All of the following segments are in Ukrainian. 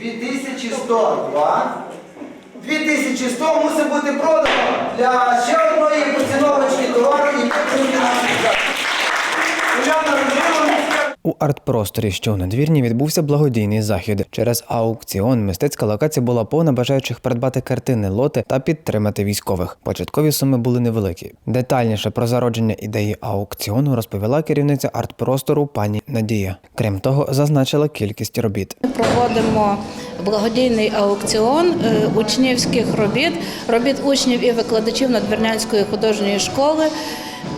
2102. 2100 мусить бути продано для ще одної поціновочки товару і підтримки наших У арт-просторі, що у надвірні, відбувся благодійний захід. Через аукціон мистецька локація була повна бажаючих придбати картини, лоти та підтримати військових. Початкові суми були невеликі. Детальніше про зародження ідеї аукціону розповіла керівниця арт-простору пані Надія. Крім того, зазначила кількість робіт. Ми проводимо благодійний аукціон е, учнівських робіт, робіт учнів і викладачів Надвірнянської художньої школи.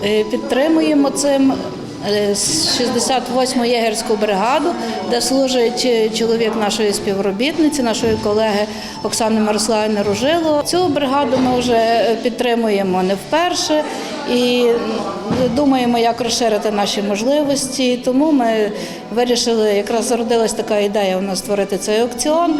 Е, Підтримуємо цим 68-му єгерську бригаду, де служить е, чоловік нашої співробітниці, нашої колеги Оксани Мирославівни Ружило. Цю бригаду ми вже е, підтримуємо не вперше і думаємо, як розширити наші можливості. Тому ми вирішили, якраз зародилась така ідея у нас створити цей аукціон.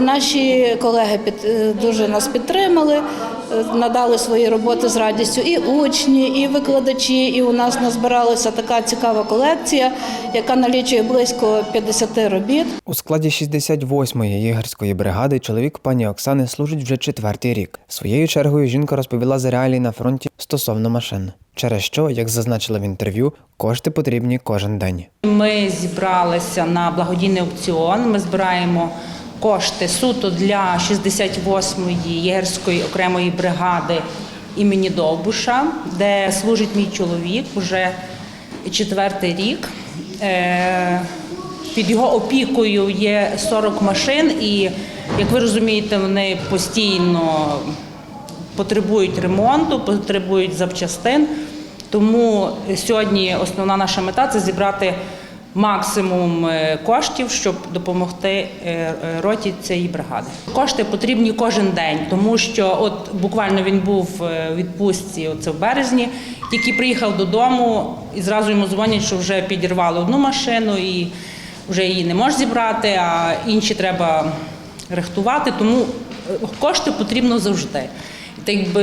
Наші колеги під, е, дуже нас підтримали, е, надали свої роботи з радістю і учні, і викладачі. І у нас назбиралася така цікава колекція, яка налічує близько 50 робіт. У складі 68-ї єгерської бригади чоловік пані Оксани служить вже четвертий рік. Своєю чергою жінка розповіла за реалії на фронті стосовно машин. Через що, як зазначила в інтерв'ю, кошти потрібні кожен день. Ми зібралися на благодійний аукціон. Ми збираємо кошти суто для 68-ї єгерської окремої бригади імені Довбуша, де служить мій чоловік уже четвертий рік. Е, Під його опікою є 40 машин, і як ви розумієте, вони постійно потребують ремонту, потребують запчастин. Тому сьогодні основна наша мета це зібрати максимум е, коштів, щоб допомогти е, е, роті цієї бригади. Кошти потрібні кожен день, тому що от буквально він був у відпустці оце в березні, тільки приїхав додому і зразу йому дзвонять, що вже підірвали одну машину і вже її не можеш зібрати, а інші треба рихтувати. Тому кошти потрібно завжди. Так якби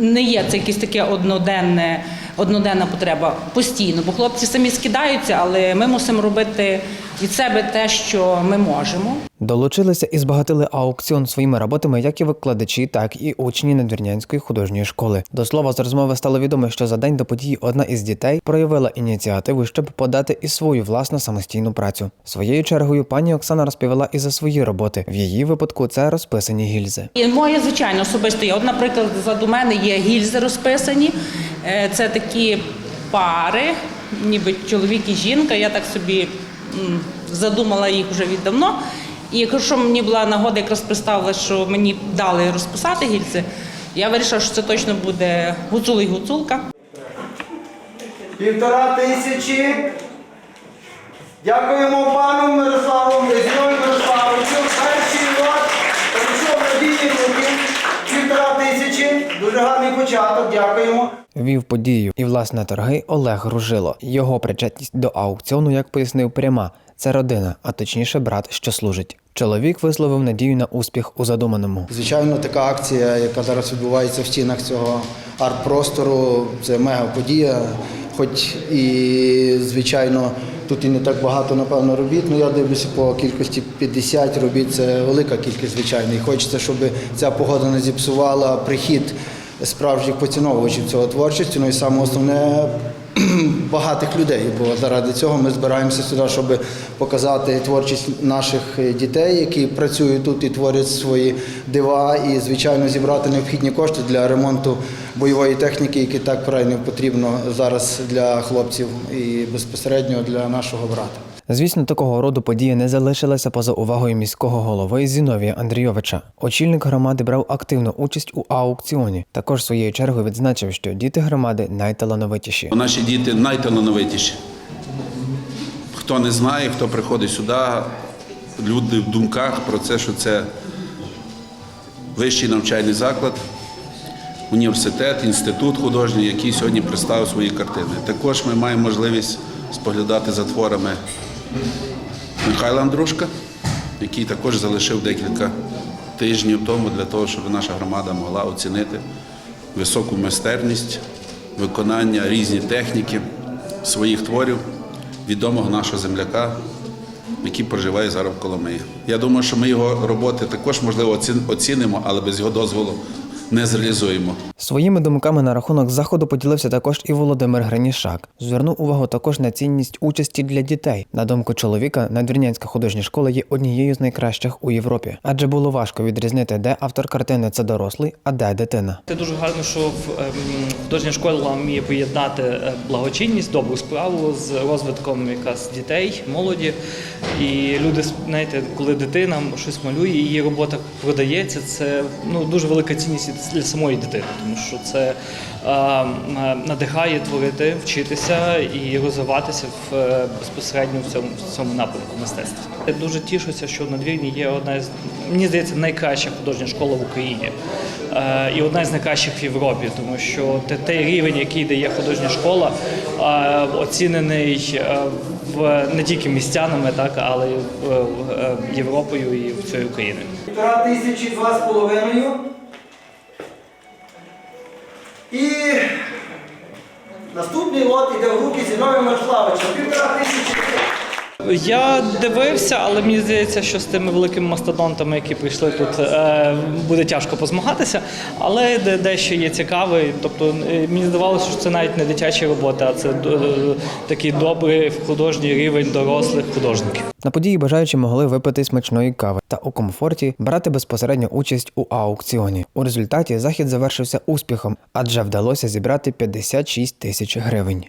не є це якесь таке одноденне, одноденна потреба постійно, бо хлопці самі скидаються, але ми мусимо робити від себе те, що ми можемо. Долучилися і збагатили аукціон своїми роботами як і викладачі, так і учні Надвірнянської художньої школи. До слова, з розмови стало відомо, що за день до події одна із дітей проявила ініціативу, щоб подати і свою власну самостійну працю. Своєю чергою пані Оксана розповіла і за свої роботи. В її випадку це розписані гільзи. І моє звичайно особисто. От, наприклад, ззаду мене є гільзи розписані. Е, Це такі пари, ніби чоловік і жінка. Я так собі задумала їх вже віддавно. І якщо мені була нагода, якраз представила, що мені дали розписати гільзи, я вирішила, що це точно буде гуцул і гуцулка. Півтора тисячі. Дякуємо пану Мирославу Гризьові Дуже гарний початок. Дякуємо. Вів подію і власне торги Олег Ружило. Його причетність до аукціону, як пояснив пряма, це родина, а точніше брат, що служить. Чоловік висловив надію на успіх у задуманому. Звичайно, така акція, яка зараз відбувається в стінах цього арт-простору, це мега подія. Хоч і, звичайно, тут і не так багато, напевно, робіт, але я дивлюся по кількості 50 робіт, це велика кількість, звичайно. І хочеться, щоб ця погода не зіпсувала прихід справжніх поціновувачів цього творчості. Ну і саме основне багатих людей, бо заради цього ми збираємося сюди, щоб показати творчість наших дітей, які працюють тут і творять свої дива, і звичайно зібрати необхідні кошти для ремонту бойової техніки, які так правильно потрібно зараз для хлопців і безпосередньо для нашого брата. Звісно, такого роду подія не залишилася поза увагою міського голови Зіновія Андрійовича. Очільник громади брав активну участь у аукціоні. Також своєю чергою відзначив, що діти громади найталановитіші. Наші діти найталановитіші. Хто не знає, хто приходить сюди, люди в думках про це, що це вищий навчальний заклад, університет, інститут художній, який сьогодні представив свої картини. Також ми маємо можливість споглядати за творами Михайла Андрушка, який також залишив декілька тижнів тому для того, щоб наша громада могла оцінити високу майстерність, виконання різні техніки своїх творів, відомого нашого земляка який проживає зараз в Коломиї. Я думаю, що ми його роботи також можливо оцінимо, але без його дозволу не зреалізуємо. Своїми думками на рахунок заходу поділився також і Володимир Гранішак. Звернув увагу також на цінність участі для дітей. На думку чоловіка, надвірнянська художня школа є однією з найкращих у Європі, адже було важко відрізнити, де автор картини це дорослий, а де дитина. Це дуже гарно, що в, ем, художня школа вміє поєднати е, благочинність, добру справу з розвитком якраз дітей, молоді. І люди, знаєте, коли дитина щось малює, її робота продається, це ну, дуже велика цінність для самої дитини, тому що це надихає творити, вчитися і розвиватися в, е, безпосередньо в цьому, в цьому напрямку мистецтва. Я дуже тішуся, що в надвірні є одна з мені здається найкраща художня школа в Україні. Е, і одна з найкращих в Європі, тому що той рівень, який дає художня школа, е, оцінений в не тільки містянами, так але й Європою і в цією Україною. Півтора тисячі, два з половиною. І наступний лот іде в руки Зіновія Маршлавича. Півтора тисячі. Я дивився, але мені здається, що з тими великими мастодонтами, які прийшли тут, е, буде тяжко позмагатися. Але де- дещо є цікаве. Тобто е, мені здавалося, що це навіть не дитячі роботи, а це е, такий добрий художній рівень дорослих художників. На події бажаючі могли випити смачної кави та у комфорті брати безпосередню участь у аукціоні. У результаті захід завершився успіхом, адже вдалося зібрати 56 тисяч гривень.